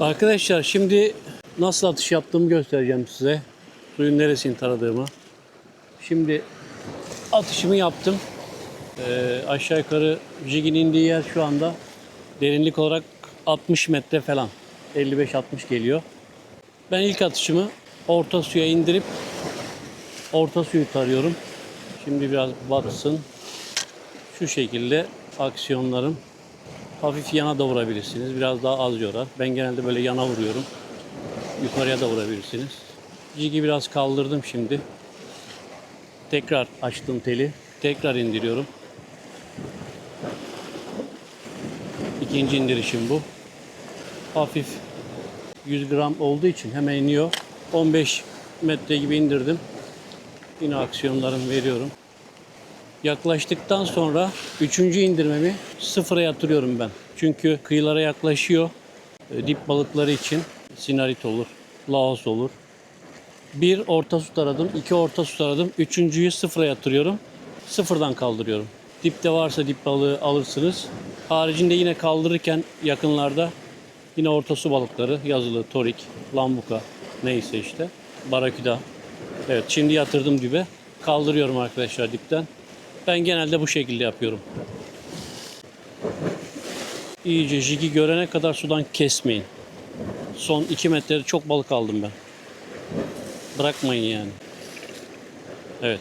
Arkadaşlar şimdi nasıl atış yaptığımı göstereceğim size. Suyun neresini taradığımı. Şimdi atışımı yaptım. Ee, aşağı yukarı jigin indiği yer şu anda derinlik olarak 60 metre falan. 55-60 geliyor. Ben ilk atışımı orta suya indirip orta suyu tarıyorum. Şimdi biraz batsın. Şu şekilde aksiyonlarım. Hafif yana da vurabilirsiniz. Biraz daha az yorar. Ben genelde böyle yana vuruyorum. Yukarıya da vurabilirsiniz. Jigi biraz kaldırdım şimdi. Tekrar açtım teli. Tekrar indiriyorum. İkinci indirişim bu. Hafif 100 gram olduğu için hemen iniyor. 15 metre gibi indirdim. Yine aksiyonlarımı veriyorum. Yaklaştıktan sonra üçüncü indirmemi sıfıra yatırıyorum ben. Çünkü kıyılara yaklaşıyor. E, Dip balıkları için sinarit olur, laos olur. Bir orta su taradım, iki orta su taradım. Üçüncüyü sıfıra yatırıyorum. Sıfırdan kaldırıyorum. Dipte varsa dip balığı alırsınız. Haricinde yine kaldırırken yakınlarda yine orta su balıkları yazılı, torik, lambuka neyse işte. Baraküda. Evet şimdi yatırdım dibe. Kaldırıyorum arkadaşlar dipten. Ben genelde bu şekilde yapıyorum. İyice jigi görene kadar sudan kesmeyin. Son 2 metrede çok balık aldım ben. Bırakmayın yani. Evet.